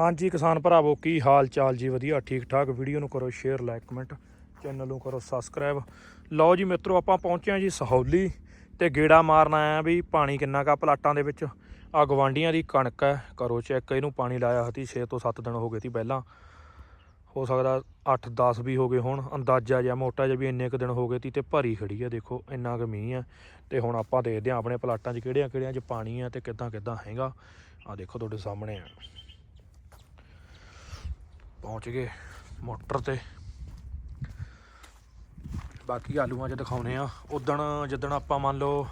ਹਾਂਜੀ ਕਿਸਾਨ ਭਰਾਵੋ, ਕੀ ਹਾਲ ਚਾਲ ਜੀ? ਵਧੀਆ ਠੀਕ ਠਾਕ ਵੀਡੀਓ ਨੂੰ ਕਰੋ ਸ਼ੇਅਰ, ਲਾਈਕ, ਕਮੈਂਟ। ਚੈਨਲ ਨੂੰ ਕਰੋ ਸਬਸਕ੍ਰਾਈਬ। ਲਓ ਜੀ ਮਿੱਤਰੋ, ਆਪਾਂ ਪਹੁੰਚੇ ਹਾਂ ਜੀ ਸਹੌਲੀ ਤੇ ਗੇੜਾ ਮਾਰਨ ਆਇਆ ਵੀ ਪਾਣੀ ਕਿੰਨਾ ਕਾ ਪਲਾਟਾਂ ਦੇ ਵਿੱਚ। ਆ ਗਵਾਂਡੀਆਂ ਦੀ ਕਣਕ ਹੈ। ਕਰੋ ਚੈੱਕ, ਇਹਨੂੰ ਪਾਣੀ ਲਾਇਆ ਹਤੀ 6 ਤੋਂ 7 ਦਿਨ ਹੋ ਗਏ ਸੀ ਪਹਿਲਾਂ। ਹੋ ਸਕਦਾ 8-10 ਵੀ ਹੋ ਗਏ ਹੁਣ। ਅੰਦਾਜ਼ਾ ਜਿਹਾ ਮੋਟਾ ਜਿਹਾ ਵੀ ਇੰਨੇ ਕੁ ਦਿਨ ਹੋ ਗਏ ਸੀ ਤੇ ਭਰੀ ਖੜੀ ਹੈ। ਦੇਖੋ, ਇੰਨਾ ਕੁ ਮੀਂਹ ਹੈ ਤੇ ਹੁਣ ਆਪਾਂ ਦੇਖਦੇ ਹਾਂ ਆਪਣੇ ਪਲਾਟਾਂ 'ਚ ਕਿਹੜਿਆਂ ਕਿਹੜਿਆਂ 'ਚ ਪਾਣੀ ਹੈ ਤੇ ਕਿੱਦਾਂ ਕਿੱਦਾਂ ਹੈਗਾ। ਆ ਦੇਖੋ ਤੁਹਾਡੇ ਸਾਹਮਣੇ ਆ ਪਹੁੰਚ ਗਏ ਮੋਟਰ ਤੇ। ਬਾਕੀ ਆਲੂਆਂ 'ਚ ਦਿਖਾਉਨੇ ਆ। ਉਦਣ ਜਿੱਦਣ ਆਪਾਂ ਮੰਨ ਲਓ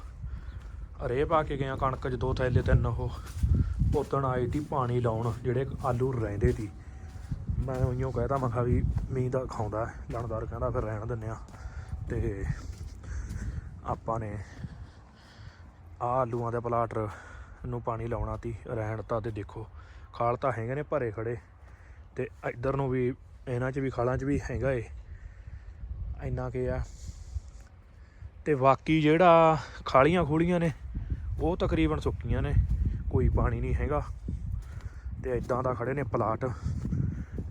ਰੇ ਪਾ ਕੇ ਗਏ ਆ ਕਣਕ 'ਚ ਦੋ ਥੈਲੇ ਤਿੰਨ ਉਹ, ਉਦਣ ਆਏ ਤੀ ਪਾਣੀ ਲਾਉਣ, ਜਿਹੜੇ ਆਲੂ ਰਹਿੰਦੇ ਸੀ। ਮੈਂ ਉਈਓ ਕਹਿਦਾ ਮੈਂ ਕਿਹਾ ਵੀ ਮੀਂਹ ਦਾ ਖਾਉਂਦਾ ਹੈ। ਲਣਦਾਰ ਕਹਿੰਦਾ ਫਿਰ ਰਹਿਣ ਦਿੰਨੇ ਆ। ਤੇ ਆਪਾਂ ਨੇ ਆ ਆਲੂਆਂ ਦੇ ਪਲਾਟਰ ਨੂੰ ਪਾਣੀ ਲਾਉਣਾ ਤੀ ਰਹਿਣ ਤਾਂ ਤੇ ਦੇਖੋ, ਖਾਲ ਤਾਂ ਹੈਗੇ ਨੇ, ਭਰੇ ਖੜੇ। ਤੇ ਇੱਧਰ ਨੂੰ ਵੀ, ਇਹਨਾਂ 'ਚ ਵੀ, ਖਾਲਾਂ 'ਚ ਵੀ ਹੈਗਾ ਏ ਇੰਨਾ ਕਿ ਆ। ਤੇ ਬਾਕੀ ਜਿਹੜਾ ਖਾਲੀਆਂ ਖੂਲੀਆਂ ਨੇ, ਉਹ ਤਕਰੀਬਨ ਸੁੱਕੀਆਂ ਨੇ। ਕੋਈ ਪਾਣੀ ਨਹੀਂ ਹੈਗਾ। ਤੇ ਇਦਾਂ ਦਾ ਖੜੇ ਨੇ ਪਲਾਟ।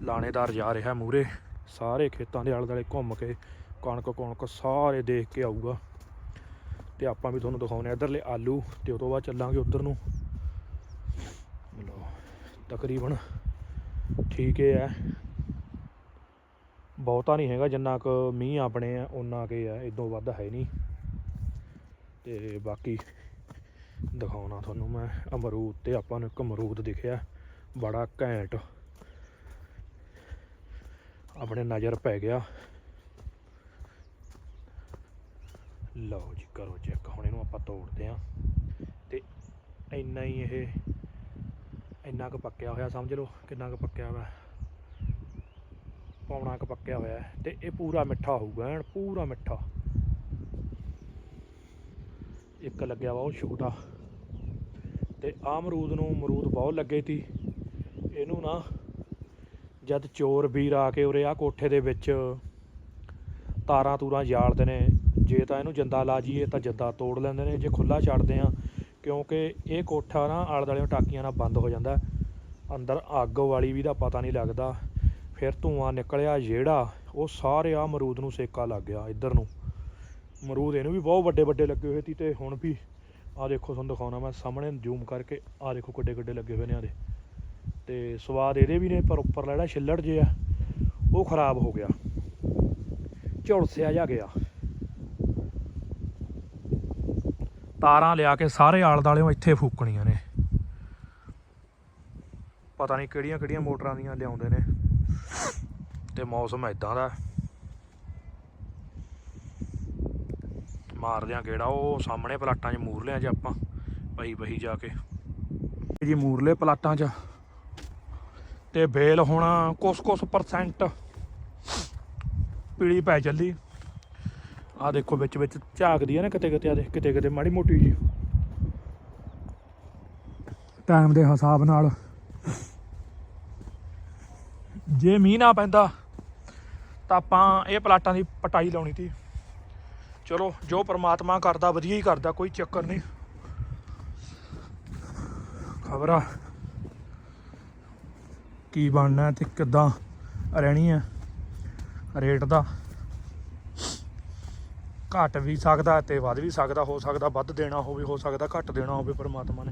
ਲਾਣੇਦਾਰ ਜਾ ਰਿਹਾ ਮੂਰੇ ਸਾਰੇ ਖੇਤਾਂ ਦੇ ਆਲੇ ਦੁਆਲੇ ਘੁੰਮ ਕੇ, ਕਣਕ ਕਣਕ ਸਾਰੇ ਦੇਖ ਕੇ ਆਊਗਾ। ਤੇ ਆਪਾਂ ਵੀ ਤੁਹਾਨੂੰ ਦਿਖਾਉਣੇ ਆ ਇੱਧਰਲੇ ਆਲੂ। ਤੇ ਉਸ ਤੋਂ ਬਾਅਦ ਚੱਲਾਂਗੇ ਉਧਰ ਨੂੰ। ਤਕਰੀਬਨ ਠੀਕ ਹੈ। ਬਹੁਤਾ ਨਹੀਂ ਹੈਗਾ, ਜਿੰਨਾ ਕੁ ਮੀਂਹ ਆਪਣੇ ਆ ਉਨਾ ਕੁ ਹੈ ਇਦੋਂ ਵੱਧ ਹੈ ਨਹੀਂ। ਤੇ ਬਾਕੀ ਦਿਖਾਉਣਾ ਤੁਹਾਨੂੰ ਮੈਂ, ਅਮਰੂਦ ਤੇ ਆਪਾਂ ਨੂੰ ਇੱਕ ਅਮਰੂਦ ਦਿਖਿਆ, ਬੜਾ ਘੈਂਟ। ਆਪਣੇ ਨਜ਼ਰ ਪੈ ਗਿਆ। ਲਓ ਜੀ, ਕਰੋ ਚੈੱਕ ਹੁਣ ਇਹਨੂੰ ਆਪਾਂ ਤੋੜਦੇ ਆਂ ਤੇ ਇੰਨਾ ਹੀ ਇਹ ਇੰਨਾ ਕੁ ਪੱਕਿਆ ਹੋਇਆ, ਸਮਝ ਲਓ ਕਿੰਨਾ ਕੁ ਪੱਕਿਆ ਹੋਇਆ ਪੌਣਾ ਕੁ ਪੱਕਿਆ ਹੋਇਆ ਹੈ ਤੇ ਇਹ ਪੂਰਾ ਮਿੱਠਾ ਹੋਊਗਾ ਐਨ ਪੂਰਾ ਮਿੱਠਾ। ਇੱਕ ਲੱਗਿਆ ਵਾ ਉਹ ਛੋਟਾ। ਤੇ ਆਹ ਅਮਰੂਦ ਨੂੰ, ਅਮਰੂਦ ਬਹੁਤ ਲੱਗੇ ਤੀ ਇਹਨੂੰ ਨਾ ਜਦ ਚੋਰ ਵੀਰ ਆ ਕੇ ਉਰੇ ਆ ਕੋਠੇ ਦੇ ਵਿੱਚ ਤਾਰਾਂ ਤੂਰਾਂ ਜਾਲਦੇ ਨੇ, ਜੇ ਤਾਂ ਇਹਨੂੰ ਜੰਦਾ ਲਾ ਜੀਏ ਤਾਂ ਜੱਦਾ ਤੋੜ ਲੈਂਦੇ ਨੇ, ਜੇ ਖੁੱਲਾ ਛੱਡਦੇ ਆ ਕਿਉਂਕਿ ਇਹ ਕੋਠਾ ਨਾ ਆਲੇ ਦੁਆਲੇ ਟਾਕੀਆਂ ਨਾਲ ਬੰਦ ਹੋ ਜਾਂਦਾ। ਅੰਦਰ ਅੱਗ ਵਾਲੀ ਵੀ ਦਾ ਪਤਾ ਨਹੀਂ ਲੱਗਦਾ। ਫਿਰ ਧੂਆਂ ਨਿਕਲਿਆ, ਜਿਹੜਾ ਉਹ ਸਾਰੇ ਆ ਅਮਰੂਦ ਨੂੰ ਸੇਕਾ ਲੱਗ ਗਿਆ ਇੱਧਰ ਨੂੰ। ਮਰੂਦ ਇਹਨੂੰ ਵੀ ਬਹੁਤ ਵੱਡੇ ਵੱਡੇ ਲੱਗੇ ਹੋਏ ਸੀ ਤੇ ਹੁਣ ਵੀ ਆ ਦੇਖੋ ਤੁਹਾਨੂੰ ਦਿਖਾਉਣਾ ਮੈਂ ਸਾਹਮਣੇ ਜ਼ੂਮ ਕਰਕੇ ਆ ਦੇਖੋ ਕਿੱਡੇ ਕਿੱਡੇ ਲੱਗੇ ਹੋਏ ਨੇ ਆਦੇ ਤੇ ਸਵਾਦ ਇਹਦੇ ਵੀ ਨੇ, ਪਰ ਉੱਪਰਲਾ ਜਿਹੜਾ ਛਿੱਲੜ ਜਿਹਾ, ਉਹ ਖਰਾਬ ਹੋ ਗਿਆ। ਝੁਲਸਿਆ ਜਾ ਗਿਆ। ਤਾਰਾਂ ਲਿਆ ਕੇ ਸਾਰੇ ਆਲ ਦਾਲਿਓਂ ਇੱਥੇ ਫੂਕਣੀਆਂ ਨੇ। ਪਤਾ ਨਹੀਂ ਕਿਹੜੀਆਂ ਕਿਹੜੀਆਂ ਮੋਟਰਾਂ ਦੀਆਂ ਲਿਆਉਂਦੇ ਨੇ। ਤੇ ਮੌਸਮ ਐਦਾਂ ਦਾ। ਮਾਰਦੇ ਆ ਗੇੜਾ ਉਹ ਸਾਹਮਣੇ ਪਲਾਟਾਂ 'ਚ ਮੂਰ ਲਿਆ ਜੇ ਆਪਾਂ ਪਈ ਪਈ ਜਾ ਕੇ। ਜੀ ਮੂਰਲੇ ਪਲਾਟਾਂ 'ਚ। ਤੇ ਬੇਲ ਹੁਣ ਕੁਛ ਕੁਛ ਪਰਸੈਂਟ ਪੀਲੀ ਪੈ ਚੱਲੀ। ਆ ਦੇਖੋ ਵਿੱਚ ਵਿੱਚ ਝਾਕਦੀ ਆ ਨਾ ਕਿਤੇ ਕਿਤੇ ਆ ਦੇ ਕਿਤੇ ਕਿਤੇ ਮਾੜੀ ਮੋਟੀ ਜੀ ਟਾਈਮ ਦੇ ਹਿਸਾਬ ਨਾਲ ਜੇ ਮੀਂਹ ਨਾ ਪੈਂਦਾ, ਤਾਂ ਆਪਾਂ ਇਹ ਪਲਾਟਾਂ ਦੀ ਪਟਾਈ ਲਾਉਣੀ ਸੀ। ਚਲੋ, ਜੋ ਪ੍ਰਮਾਤਮਾ ਕਰਦਾ, ਵਧੀਆ ਹੀ ਕਰਦਾ, ਕੋਈ ਚੱਕਰ ਨਹੀਂ। ਖਬਰਾਂ ਕੀ ਬਣਨਾ ਤੇ ਕਿੱਦਾਂ ਰਹਿਣੀ ਹੈ ਰੇਟ ਦਾ। ਘਟ ਵੀ ਸਕਦਾ ਤੇ ਵੱਧ ਵੀ ਸਕਦਾ, ਹੋ ਸਕਦਾ ਵੱਧ ਦੇਣਾ ਹੋਵੇ, ਹੋ ਸਕਦਾ ਘੱਟ ਦੇਣਾ ਹੋਵੇ ਪਰਮਾਤਮਾ ਨੇ।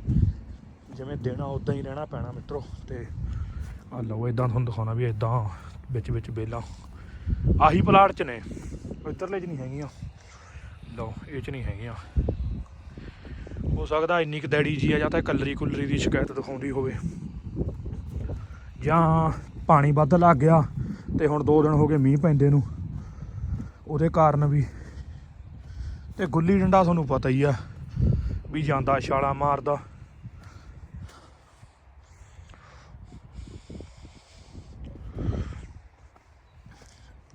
ਜਿਵੇਂ ਦੇਣਾ ਉਦਾਂ ਹੀ ਰਹਿਣਾ ਪੈਣਾ ਮਿੱਤਰੋ, ਤੇ ਆ ਲਓ ਇਦਾਂ ਤੁਹਾਨੂੰ ਦਿਖਾਉਣਾ ਵੀ ਇਦਾਂ ਵਿੱਚ ਵਿੱਚ ਬੇਲਾਂ ਆਹੀ ਪਲਾਟ ਚ ਨੇ ਇੱਧਰਲੇ ਚ ਨਹੀਂ ਹੈਗੀਆਂ। ਲਓ, ਇਹ ਚ ਨਹੀਂ ਹੈਗੀਆਂ। ਹੋ ਸਕਦਾ ਇੰਨੀ ਕੁ ਦੈੜੀ ਜੀ ਆ ਜਾਂ ਤਾਂ ਕਲਰੀ ਕੁਲਰੀ ਦੀ ਸ਼ਿਕਾਇਤ ਦਿਖਾਉਂਦੀ ਹੋਵੇ। ਜਾਂ ਪਾਣੀ ਵੱਧ ਲੱਗ ਗਿਆ ਤੇ ਹੁਣ 2 ਦਿਨ ਹੋ ਗਏ ਮੀਂਹ ਪੈਂਦੇ ਨੂੰ। ਉਹਦੇ ਕਾਰਨ ਵੀ ਤੇ ਗੁੱਲੀ ਡੰਡਾ ਤੁਹਾਨੂੰ ਪਤਾ ਹੀ ਆ ਵੀ ਜਾਂਦਾ ਛਾਲਾ ਮਾਰਦਾ।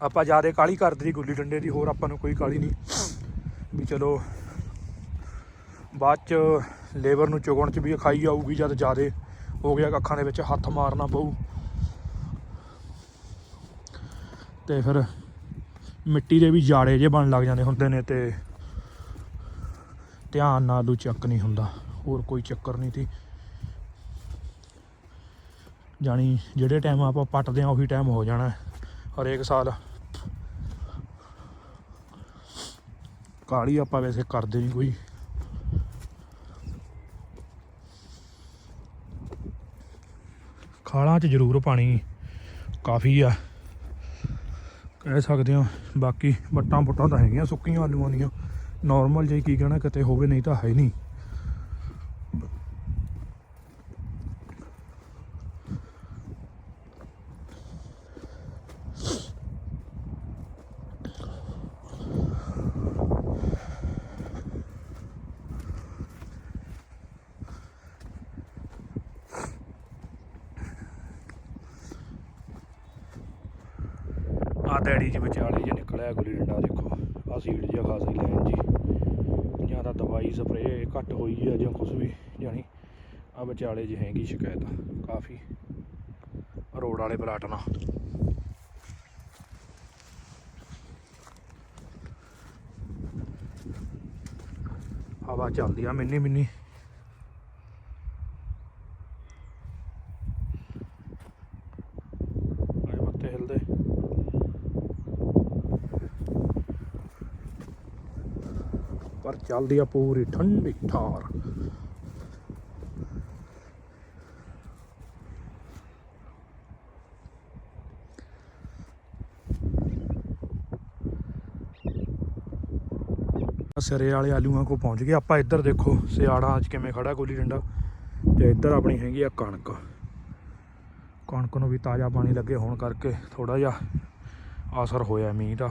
ਆਪਾਂ ਜ਼ਿਆਦਾ ਕਾਲੀ ਕਰਦੇ ਦੀ ਗੁੱਲੀ ਡੰਡੇ ਦੀ, ਹੋਰ ਆਪਾਂ ਨੂੰ ਕੋਈ ਕਾਲੀ ਨਹੀਂ। ਵੀ ਚਲੋ, ਬਾਅਦ ਚ ਲੇਬਰ ਨੂੰ ਚੁਗਣ ਚ ਵੀ ਖਾਈ ਆਊਗੀ ਜਦ ਜਿਆਦੇ ਹੋ ਗਿਆ ਅੱਖਾਂ ਦੇ ਵਿੱਚ ਹੱਥ ਮਾਰਨਾ ਪਊ। ਤੇ ਫਿਰ ਮਿੱਟੀ ਦੇ ਵੀ ਜਾੜੇ ਜੇ ਬਣ ਲੱਗ ਜਾਂਦੇ ਹੁੰਦੇ ਨੇ ਤੇ ਧਿਆਨ ਨਾਲ ਆਲੂ ਚੱਕ ਨਹੀਂ ਹੁੰਦਾ, ਹੋਰ ਕੋਈ ਚੱਕਰ ਨਹੀਂ ਤੀ ਜਾਣੀ ਜਿਹੜੇ ਟਾਈਮ ਆਪਾਂ ਪੱਟਦੇ ਆ ਉਹੀ ਟਾਈਮ ਹੋ ਜਾਣਾ ਹਰੇਕ ਸਾਲ। ਕਾਲੀ ਆਪਾਂ ਵੈਸੇ ਕਰਦੇ ਨਹੀਂ ਕੋਈ। ਖਾਲਾਂ 'ਚ ਜ਼ਰੂਰ ਪਾਣੀ ਕਾਫੀ ਆ। ਕਹਿ ਸਕਦੇ ਹਾਂ, ਬਾਕੀ ਵੱਟਾਂ ਪੁੱਟਾਂ ਤਾਂ ਹੈਗੀਆਂ ਸੁੱਕੀਆਂ ਆਲੂਆਂ ਦੀਆਂ। ਨਾਰਮਲ ਜੇ ਕੀ ਕਹਿਣਾ ਕਿਤੇ ਹੋਵੇ, ਨਹੀਂ ਤਾਂ ਹੈ ਨਹੀਂ। ਆ ਡੈਡੀ ਜੀ ਵਿਚਾਲੇ ਜੇ ਨਿਕਲਿਆ ਗੁੱਲੀ ਡੰਡਾ ਦੇਖੋ ਆ ਸੀਟ ਜਿਹਾ ਖਾਸੀ ਲੈਣ ਜੀ। ਜਾਂ ਤਾਂ ਦਵਾਈ ਸਪਰੇਅ ਘੱਟ ਹੋਈ ਆ ਜਾਂ ਕੁਝ ਵੀ, ਜਾਣੀ ਆ ਵਿਚਾਲੇ ਜਿਹੇ ਹੈਗੀ ਸ਼ਿਕਾਇਤ, ਕਾਫੀ ਰੋਡ ਵਾਲੇ ਪਲਾਟ ਨਾਲ। ਹਵਾ ਚੱਲਦੀ ਆ ਮਿੰਨੀ ਮਿੰਨੀ ਆਏ ਪੱਤੇ ਹਿਲਦੇ ਪਰ ਚੱਲਦੀ ਆ ਪੂਰੀ ਠੰਡੀ ਠਾਰ। ਸਿਰੇ ਵਾਲੇ ਆਲੂਆਂ ਕੋ ਪਹੁੰਚ ਗਏ। ਆਪਾਂ ਇੱਧਰ ਦੇਖੋ ਸਿਆੜਾ ਅੱਜ ਕਿਵੇਂ ਖੜਾ ਗੋਲੀ ਡੰਡਾ। ਤੇ ਇੱਧਰ ਆਪਣੀ ਹੈਗੀ ਆ ਕਣਕ। ਕਣਕ ਨੂੰ ਵੀ ਤਾਜ਼ਾ ਪਾਣੀ ਲੱਗੇ ਹੋਣ ਕਰਕੇ ਥੋੜਾ ਜਿਹਾ ਅਸਰ ਹੋਇਆ ਮੀਂਹ ਦਾ।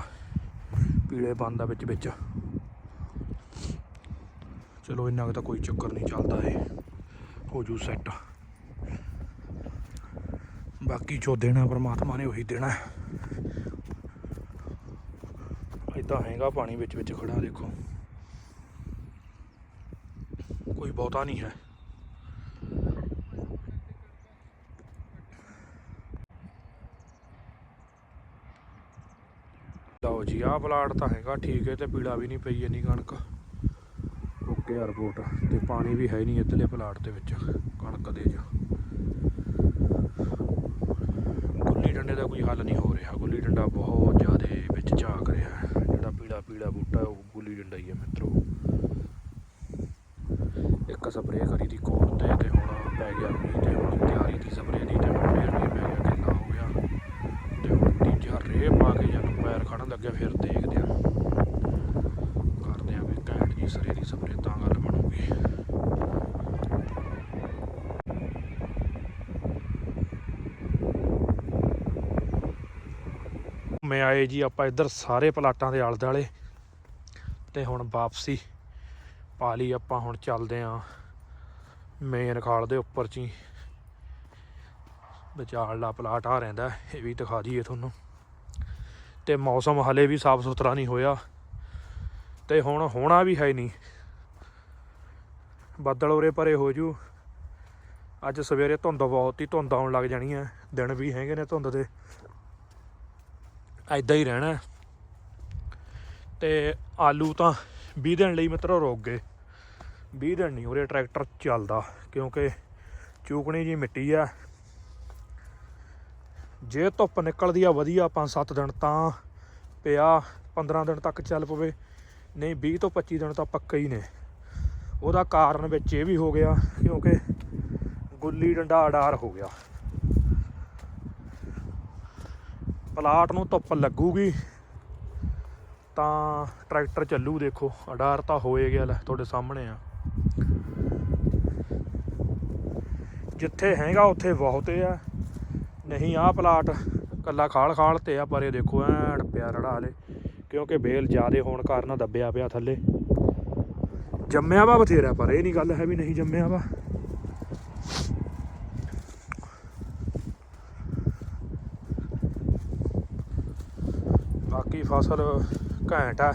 ਪੀਲੇ ਦਾ ਵਿੱਚ ਵਿੱਚ। ਚਲੋ, ਇੰਨਾ ਕੁ ਤਾਂ ਕੋਈ ਚੱਕਰ ਨਹੀਂ ਚੱਲਦਾ ਏ ਹੋ ਜੂ ਸੈੱਟ ਬਾਕੀ ਜੋ ਦੇਣਾ, ਪਰਮਾਤਮਾ ਨੇ ਉਹੀ ਦੇਣਾ। ਇਦਾਂ ਹੈਗਾ ਪਾਣੀ ਵਿੱਚ ਵਿੱਚ ਖੜਾ ਦੇਖੋ। ਕੋਈ ਬਹੁਤਾ ਨਹੀਂ ਹੈ। ਲਓ ਜੀ, ਆਹ ਪਲਾਟ ਤਾਂ ਹੈਗਾ, ਠੀਕ ਹੈ, ਤੇ ਪੀੜਾ ਵੀ ਨਹੀਂ ਪਈ ਇੰਨੀ ਕਣਕ। ਓਕੇ ਆ ਰਿਪੋਰਟ ਤੇ ਪਾਣੀ ਵੀ ਹੈ ਨਹੀਂ ਇੱਧਰਲੇ ਪਲਾਟ ਦੇ ਵਿੱਚ, ਕਣਕ ਦੇ 'ਚ। ਗੁੱਲੀ ਡੰਡੇ ਦਾ ਕੋਈ ਹੱਲ ਨਹੀਂ ਹੋ ਰਿਹਾ। ਗੁੱਲੀ ਡੰਡਾ ਬਹੁਤ ਜ਼ਿਆਦਾ ਵਿੱਚ ਝਾਕ ਰਿਹਾ। ਜਿਹੜਾ ਪੀੜਾ ਪੀਲਾ ਬੂਟਾ, ਉਹ ਗੁੱਲੀ ਡੰਡਾ ਹੀ ਹੈ ਮਿੱਤਰੋ। ਇੱਕ ਸਪਰੇਅ ਕਰੀ ਦੀ ਕੋਰ ਤੇ ਤੇ ਹੁਣ ਪੈ ਗਿਆ ਮੀਂਹ ਤੇ, ਹੁਣ ਤਿਆਰੀ ਦੀ ਸਪਰੇਅ ਦੀ ਤੇ ਹੁਣ ਫੇਰ ਨਹੀਂ ਪੈ ਗਿਆ ਕਿੰਨਾ ਹੋ ਗਿਆ। ਤੇ ਹੁਣ ਤੀਜਾ ਰੇਹ ਪਾ ਕੇ ਜਦੋਂ ਪੈਰ ਖੜਨ ਲੱਗਿਆ, ਫਿਰ ਦੇਖਦੇ ਆ ਕਰਦੇ ਆ ਵੀ ਘੈਂਟ ਜੀ ਸਰੇ ਦੀ ਸਪਰੇਅ ਤਾਂ ਗੱਲ ਬਣੂਗੀ ਮੈਂ ਆਏ ਜੀ ਆਪਾਂ ਇੱਧਰ ਸਾਰੇ ਪਲਾਟਾਂ ਦੇ ਆਲੇ ਦੁਆਲੇ ਤੇ ਹੁਣ ਵਾਪਸੀ ਪਾ ਲਈ ਆਪਾਂ ਹੁਣ ਚੱਲਦੇ ਆਂ ਮੇਨ ਖਾਲ ਦੇ ਉੱਪਰ ਚ ਹੀ ਵਿਚਾਲਲਾ ਪਲਾਟ ਆ ਰਹਿੰਦਾ, ਇਹ ਵੀ ਦਿਖਾ ਦਈਏ ਤੁਹਾਨੂੰ। ਤੇ ਮੌਸਮ ਹਲੇ ਵੀ ਸਾਫ਼ ਸੁਥਰਾ ਨਹੀਂ ਹੋਇਆ। ਤੇ ਹੁਣ ਹੋਣਾ ਵੀ ਹੈ ਨਹੀਂ। ਬੱਦਲ ਉਰੇ ਪਰੇ ਹੋ ਜੂ। ਅੱਜ ਸਵੇਰੇ ਧੁੰਦ ਬਹੁਤ ਹੀ ਧੁੰਦ ਆਉਣ ਲੱਗ ਜਾਣੀ ਹੈ। ਦਿਨ ਵੀ ਹੈਗੇ ਨੇ ਧੁੰਦ ਦੇ। ਐਦਾਂ ਹੀ ਰਹਿਣਾ ਹੈ। ਤੇ ਆਲੂ ਤਾਂ 20 ਦਿਨ ਲਈ ਮਿੱਤਰੋ ਰੁਕ ਗਏ। 20 ਦਿਨ ਨਹੀਂ ਉਰੇ ਟਰੈਕਟਰ ਚੱਲਦਾ, ਕਿਉਂਕਿ ਚੂਕਣੀ ਜੀ ਮਿੱਟੀ ਆ। ਜੇ ਧੁੱਪ ਨਿਕਲਦੀ ਆ ਵਧੀਆ 5-7 ਦਿਨ ਤਾਂ ਪਿਆ 15 ਦਿਨ ਤੱਕ ਚੱਲ ਪਵੇ। ਨਹੀਂ 20 ਤੋਂ 25 ਦਿਨ ਤਾਂ ਪੱਕੇ ਹੀ ਨੇ। ਉਹਦਾ ਕਾਰਨ ਵਿੱਚ ਇਹ ਵੀ ਹੋ ਗਿਆ, ਕਿਉਂਕਿ ਗੁੱਲੀ ਡੰਡਾ ਅਡਾਰ ਹੋ ਗਿਆ। ਪਲਾਟ ਨੂੰ ਧੁੱਪ ਲੱਗੂਗੀ, ਤਾਂ ਟਰੈਕਟਰ ਚੱਲੂ ਦੇਖੋ। ਅਡਾਰ ਤਾਂ ਹੋਏ ਗਿਆ ਲੈ, ਤੁਹਾਡੇ ਸਾਹਮਣੇ ਆ। ਜਿੱਥੇ ਹੈਗਾ, ਉੱਥੇ ਬਹੁਤੇ ਆ। ਨਹੀਂ, ਆਹ ਪਲਾਟ ਕੱਲਾ ਖਾਲ ਖਾਲ ਤੇ ਆ, ਪਰ ਇਹ ਦੇਖੋ, ਐਨ ਪਿਆ ਰੜਾ ਹਲੇ, ਕਿਉਂਕਿ ਬੇਲ ਜ਼ਿਆਦੇ ਹੋਣ ਕਾਰਨ ਦੱਬਿਆ ਪਿਆ ਥੱਲੇ। ਜੰਮਿਆ ਵਾ ਬਥੇਰਾ, ਪਰ ਇਹ ਨਹੀਂ ਗੱਲ ਹੈ ਵੀ ਨਹੀਂ ਜੰਮਿਆ ਵਾ ਬਾਕੀ ਫਸਲ ਘੈਂਟ ਆ।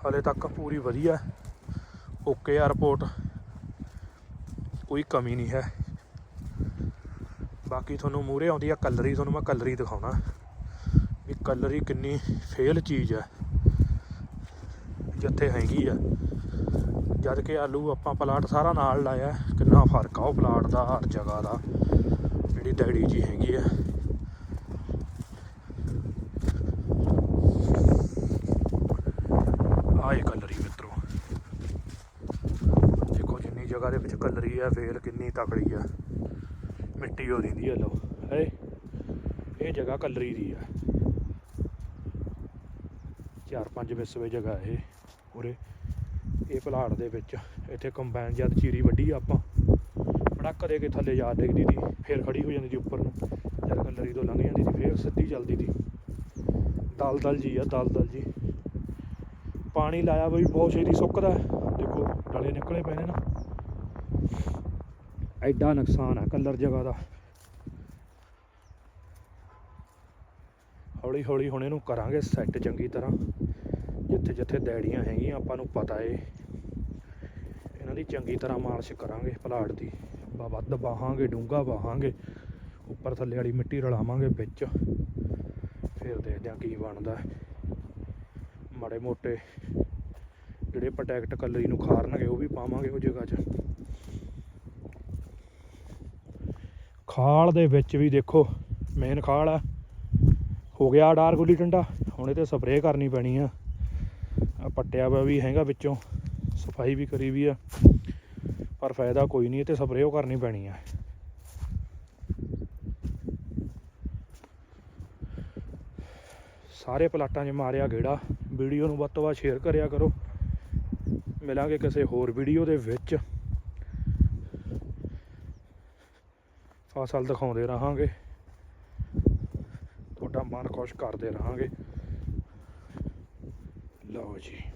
ਹਲੇ ਤੱਕ ਪੂਰੀ ਵਧੀਆ। ਓਕੇ ਆ ਰਿਪੋਰਟ ਕੋਈ ਕਮੀ ਨਹੀਂ ਹੈ। ਬਾਕੀ ਤੁਹਾਨੂੰ ਮੂਰੇ ਆਉਂਦੀ ਆ ਕਲਰੀ ਤੁਹਾਨੂੰ ਮੈਂ ਕਲਰੀ ਦਿਖਾਉਣਾ। ਵੀ ਕਲਰੀ ਕਿੰਨੀ ਫੇਲ ਚੀਜ਼ ਹੈ ਜਿੱਥੇ ਹੈਗੀ ਆ। ਜਦ ਕਿ ਆਲੂ ਆਪਾਂ ਪਲਾਟ ਸਾਰਾ ਨਾਲ ਲਾਇਆ, ਕਿੰਨਾ ਫ਼ਰਕ ਆ ਉਹ ਪਲਾਟ ਦਾ, ਹਰ ਜਗ੍ਹਾ ਦਾ। ਜਿਹੜੀ ਡੈਡੀ ਜੀ ਹੈਗੀ ਆ ਆਏ ਕਲਰੀ ਮਿੱਤਰੋ ਦੇਖੋ ਜਿੰਨੀ ਜਗ੍ਹਾ ਦੇ ਵਿੱਚ ਕਲਰੀ ਆ ਫੇਰ ਕਿੰਨੀ ਤਕੜੀ ਆ। ਮਿੱਟੀ ਹੋ ਦਿੰਦੀ ਆ ਲੋ ਹੈ ਇਹ ਜਗ੍ਹਾ ਕਲਰੀ ਦੀ ਆ। ਚਾਰ ਪੰਜ ਵਿਸਵੇ ਜਗ੍ਹਾ ਇਹ ਉਰੇ ਇਹ ਪਲਾਟ ਦੇ ਵਿੱਚ। ਇੱਥੇ ਕੰਬਾਈਨ ਜਦ ਚੀਰੀ ਵੱਢੀ ਆਪਾਂ, ਬੜਾ ਦੇ ਕੇ ਥੱਲੇ ਜਾ ਡਿੱਗਦੀ ਦੀ ਫੇਰ ਖੜੀ ਹੋ ਜਾਂਦੀ ਸੀ ਉੱਪਰ ਨੂੰ। ਜਦ ਕਲਰੀ ਤੋਂ ਲੰਘ ਜਾਂਦੀ ਸੀ ਫੇਰ ਸਿੱਧੀ ਚੱਲਦੀ ਸੀ ਦਲ ਦਲ ਜੀ ਆ ਦਲ ਦਲ ਜੀ। ਪਾਣੀ ਲਾਇਆ ਵੀ ਬਹੁਤ ਛੇਤੀ ਸੁੱਕਦਾ। ਦੇਖੋ, ਡਲੇ ਨਿਕਲੇ ਪਏ ਨੇ ਨਾ। ਐਡਾ ਨੁਕਸਾਨ ਹੈ ਕੱਲਰ ਜਗ੍ਹਾ ਦਾ। ਹੌਲੀ ਹੌਲੀ ਹੁਣ ਇਹਨੂੰ ਕਰਾਂਗੇ ਸੈੱਟ ਚੰਗੀ ਤਰ੍ਹਾਂ। ਜਿੱਥੇ ਜਿੱਥੇ ਦੈੜੀਆਂ ਹੈਗੀਆਂ, ਆਪਾਂ ਨੂੰ ਪਤਾ ਏ। ਇਹਨਾਂ ਦੀ ਚੰਗੀ ਤਰ੍ਹਾਂ ਮਾਲਿਸ਼ ਕਰਾਂਗੇ ਪਲਾਟ ਦੀ। ਬ- ਵੱਧ ਬਾਹਾਂਗੇ ਡੂੰਘਾ ਬਾਹਾਂਗੇ ਉੱਪਰ ਥੱਲੇ ਵਾਲੀ ਮਿੱਟੀ ਰਲਾਵਾਂਗੇ ਵਿੱਚ। ਫਿਰ ਦੇਖਦੇ ਹਾਂ ਕੀ ਬਣਦਾ। ਮਾੜੇ ਮੋਟੇ ਜਿਹੜੇ ਪ੍ਰੋਟੈਕਟ ਕਲਰੀ ਨੂੰ ਖਾਰਨਗੇ, ਉਹ ਵੀ ਪਾਵਾਂਗੇ ਉਹ ਜਗ੍ਹਾ 'ਚ। ਖਾਲ ਦੇ ਵਿੱਚ ਵੀ ਦੇਖੋ ਮੇਨ ਖਾਲ ਆ। ਹੋ ਗਿਆ ਡਾਰ ਗੁੱਲੀ ਡੰਡਾ, ਹੁਣ ਇਹ ਤੇ ਸਪਰੇਅ ਕਰਨੀ ਪੈਣੀ ਆ। ਪੱਟਿਆ ਵਾ ਵੀ ਹੈਗਾ ਵਿੱਚੋਂ, ਸਫ਼ਾਈ ਵੀ ਕਰੀ ਵੀ ਆ। ਪਰ ਫਾਇਦਾ ਕੋਈ ਨਹੀਂ, ਇਹ ਤੇ ਸਪਰੇਅ ਕਰਨੀ ਪੈਣੀ ਆ। ਸਾਰੇ ਪਲਾਟਾਂ 'ਚ ਮਾਰਿਆ ਗੇੜਾ, ਵੀਡੀਓ ਨੂੰ ਵੱਧ ਤੋਂ ਵੱਧ ਸ਼ੇਅਰ ਕਰਿਆ ਕਰੋ। ਮਿਲਾਂਗੇ ਕਿਸੇ ਹੋਰ ਵੀਡੀਓ ਦੇ ਵਿੱਚ। ਫਸਲ ਦਿਖਾਉਂਦੇ ਰਹਾਂਗੇ। ਤੁਹਾਡਾ ਮਨ ਖੁਸ਼ ਕਰਦੇ ਰਹਾਂਗੇ। ਲਓ ਜੀ।